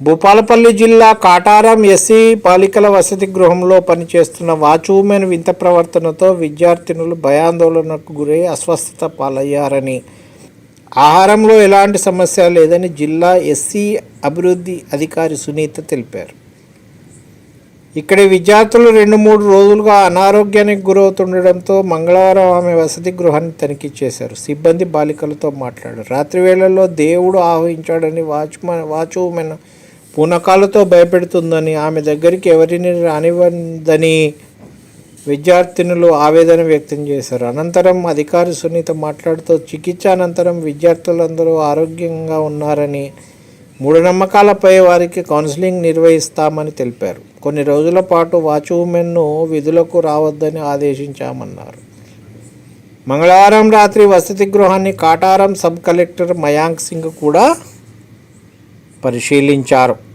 భూపాలపల్లి జిల్లా కాటారం ఎస్సీ బాలికల వసతి గృహంలో పనిచేస్తున్న వాచ్వుమెన్ వింత ప్రవర్తనతో విద్యార్థినులు భయాందోళనకు గురై అస్వస్థత పాలయ్యారని. ఆహారంలో ఎలాంటి సమస్య లేదని జిల్లా ఎస్సీ అభివృద్ధి అధికారి సునీత తెలిపారు. ఇక్కడి విద్యార్థులు రెండు మూడు రోజులుగా అనారోగ్యానికి గురవుతుండడంతో మంగళవారం ఆమె వసతి గృహాన్ని తనిఖీ చేశారు. సిబ్బంది బాలికలతో మాట్లాడారు. రాత్రి వేళల్లో దేవుడు ఆహ్వానించాడని వాచ్మెన్ వాచ్మెన్ పూనకాలతో భయపెడుతుందని ఆమె దగ్గరికి ఎవరిని రానివ్వదని విద్యార్థినులు ఆవేదన వ్యక్తం చేశారు. అనంతరం అధికారి సునీత మాట్లాడుతూ చికిత్స అనంతరం విద్యార్థులందరూ ఆరోగ్యంగా ఉన్నారని మూఢనమ్మకాలపై వారికి కౌన్సిలింగ్ నిర్వహిస్తామని తెలిపారు. కొన్ని రోజుల పాటు వాచ్ ఉమెన్ను విధులకు రావద్దని ఆదేశించామన్నారు. మంగళవారం రాత్రి వసతి గృహాన్ని కాటారం సబ్ కలెక్టర్ మయాంక్ సింగ్ కూడా పరిశీలించారు.